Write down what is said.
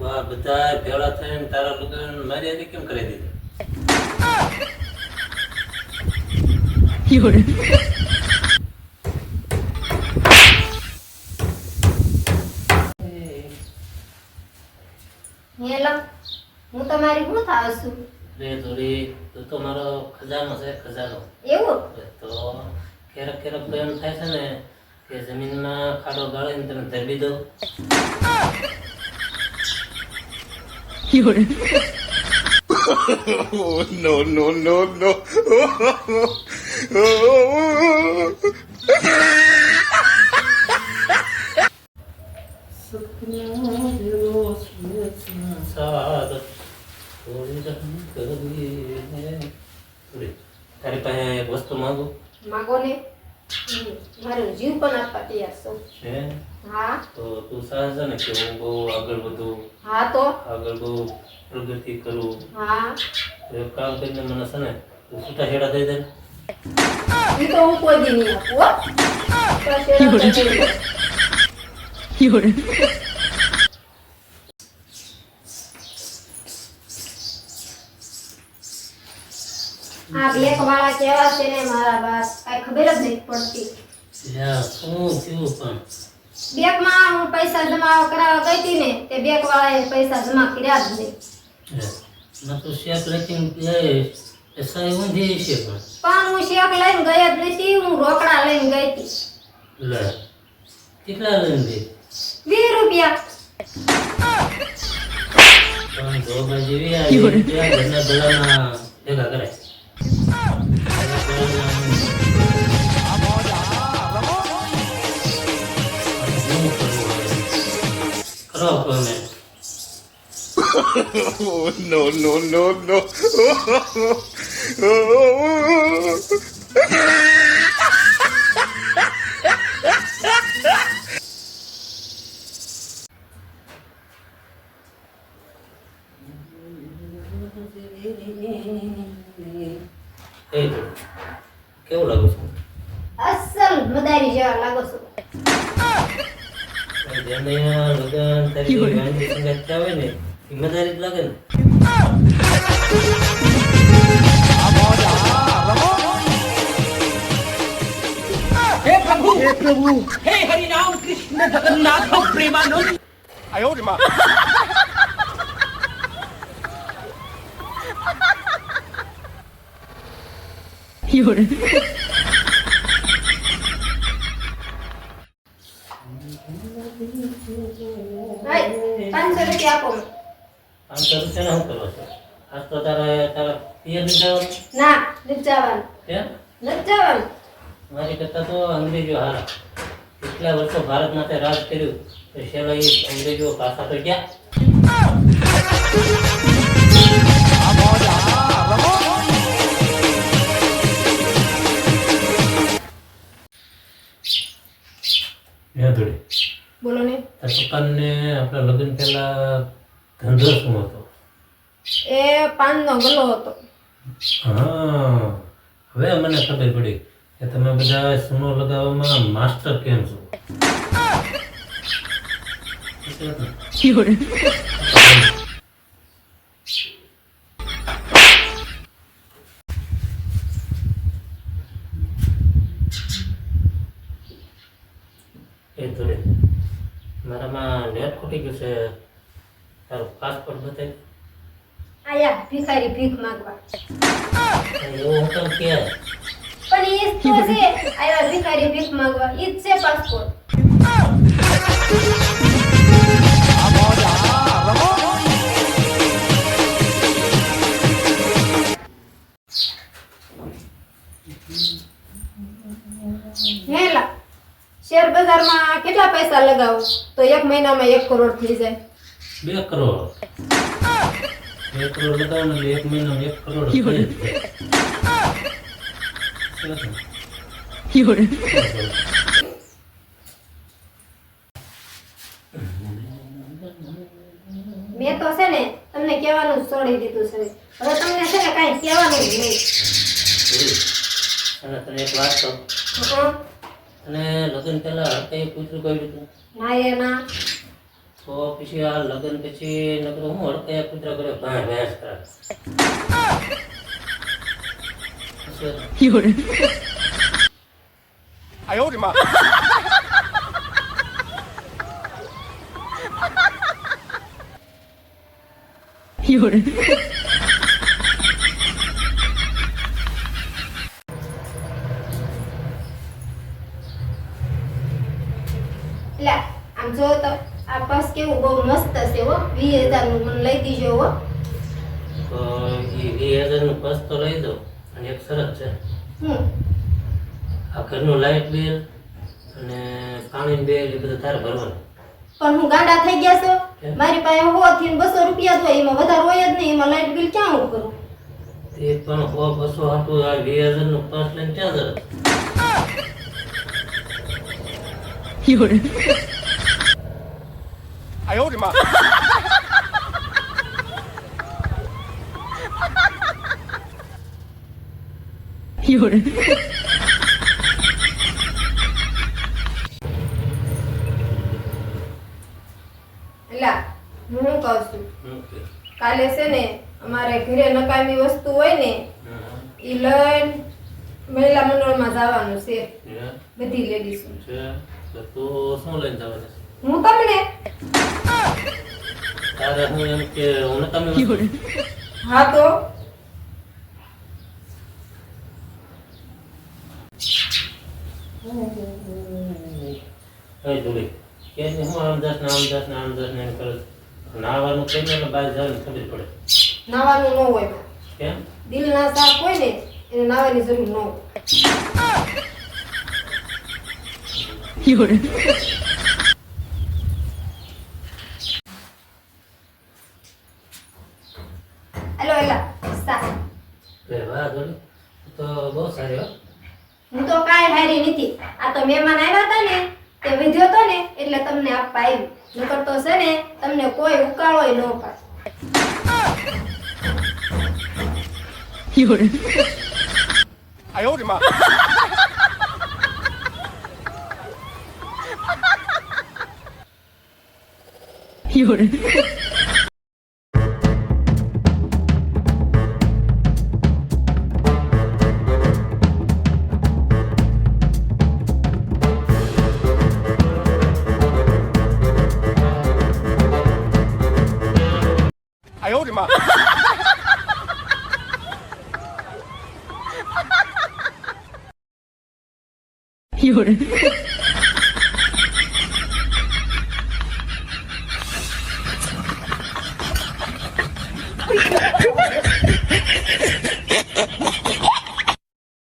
હો આ બધા ભેળા થઈને તારા લગ્ન મારી આજે કેમ કરી દીધા? હેલો હું તમારી શું થાવ છું? રે થોડી તું તો મારો ખજાનો છે ખજાનો. એવું? તો ક્યારેક ક્યારેક એમ થાય છે ને કે જમીનમાં ખાડો ગાળીને ધરવી ધરબી દઉં Oh, no, no, no, no. સપના જેવો છે સંસાર થોડી રમ કરીને થોડી તારી પાસે એક વસ્તુ માંગુ માગો ને હમ, મારો જીવ પણ આપવા તૈયાર છું. છે હા. તો તું સાહસ ને કે હું બહુ આગળ વધું? હા તો? આગળ બહુ પ્રગતિ કરું? હા. એક કામ કરીને મને છે ને તું છૂટા છેડા દઈ દે એ તો હું કોઈ નહીં આપું હો. દો. આ બેક વાળા કેવા છે ને મારા બાસ કઈ ખબર જ નહીં પડતી. યા, શું થયું પણ? બેંકમાં હું પૈસા જમા કરાવવા ગઈ હતી ને તે બેંક વાળાએ પૈસા જમા કર્યા જ નહીં. ના તો શેક લખીને એ એ ઊંધી છે પણ. પણ હું શેક લઈને ગઈ જ નથી હું રોકડા લઈને ગઈ હતી. લે કેટલા લઈને રૂપિયા. પણ ધોબા જેવી આ ઘરના ભલાના ભેગા કરાય. Oh, no, no, no, no. એ જો, કેવું લાગુ છું અસલ મદારી જેવા લાગો છો જેને આ લગન તારી ગાંધી સંગાત આવે ને ઈમાનદારી લાગે ને. હે પ્રભુ હે પ્રભુ હે હરિ રામ કૃષ્ણ જગન્નાથ પ્રેમાનંદ. આયો રે માં. યોરે પાંચસો રૂપિયા શું કરવા છે? આજ તો તારે તારા પિયર જવાનું? ના નથી જવાનું. કેમ નથી જવાનું. મારી કરતા તો અંગ્રેજો હારા. કેટલા વર્ષો ભારત માટે રાજ કર્યું તો છેલ્લા એ અંગ્રેજો પાછા તો ગયા. બોલો ને. પપ્પાને આપણા લગ્ન પહેલા ધંધો શું હતો. એ પાનનો ગલો હતો. હા. હવે મને ખબર પડી કે તમે બધા સુનો લગાવવામાં માસ્ટર કેમ છો? ને? એ તો મારામાં નેટ ખૂટી ગયું છે. તારો પાસપોર્ટ બતાવી આયા ભિખારી ભીખ માંગવા. એવું હું કે પણ તો છે. આયા ભિખારી ભીખ માંગવા. ઈ જ છે પાસપોર્ટ હેલા શેર બજારમાં કેટલા પૈસા લગાવો? તો એક મહિનામાં એક કરોડ થઈ જાય. બે કરોડ. બે કરોડ લગાવો ને એક મહિનો એક કરોડ. મેં તો છે ને તમને કહેવાનું છોડી દીધું છે. હવે તમને છે ને કાંઈ કહેવાનું જ નહીં. અને તને એક વાત કહું. અને લગ્ન પહેલા કઈ પૂછવું કહ્યું હતું ના એ ના. તો પછી આ લગ્ન પછી નકરો હું અડકાયા કૂતરા કરે ભાઈ ભેંસ કરે. આયો આમ જો આ પર્સ કેવું બહુ મસ્ત છે હો. વીસ હજારનું મને લઈ દીજો હો. તો એ વીસ હજારનું પર્સ તો લઈ દો અને એક શરત છે. હું આ ઘરનું લાઇટ બિલ અને પાણીનું બિલ એ બધું તારે ભરવાનું. પણ હું ગાંડા થઈ ગયા છો? મારી પાસે હોવાથી થી બસો રૂપિયા તો એમાં વધારે હોય જ નહીં. એમાં લાઇટ બિલ ક્યાં હું કરું? એ પણ હો બસો હાટું આ વીસ હજારનું પર્સ લઈને ક્યાં જરા 有人，哎呦我的妈！ 有人， એટલે હું શું કહું છું હમ, કે. કાલે છે ને અમારે ઘરે નકામી વસ્તુ હોય ને હમ, એ લઈને મહિલા મંડળમાં જવાનું છે હે? બધી લેડીઝ છે તો તું શું લઈને જવાનું છે હું તમને? તારે હું એમ કે હું તમને，હા તો? કઈ જોડી કે હું આમ દસ ને આમ દસ ને આમ દસ ને એમ કરું નાવાનું કઈ ને બહાર જવાની ખબર પડે. નાવાનું ન હોય. કેમ? દિલના સાફ હોય ને એને નાવાની જરૂર ન હોય. કે વાહ તો બહુ સારી હો. હું તો કાંઈ હારી નથી. આ તો મહેમાન આવ્યા હતા ને તે વિધ્યો તો ને એટલે તમને આપવા આવ્યું. નકર તો છે ને તમને કોઈ ઉકાળો ન પાડે. 有人，有人。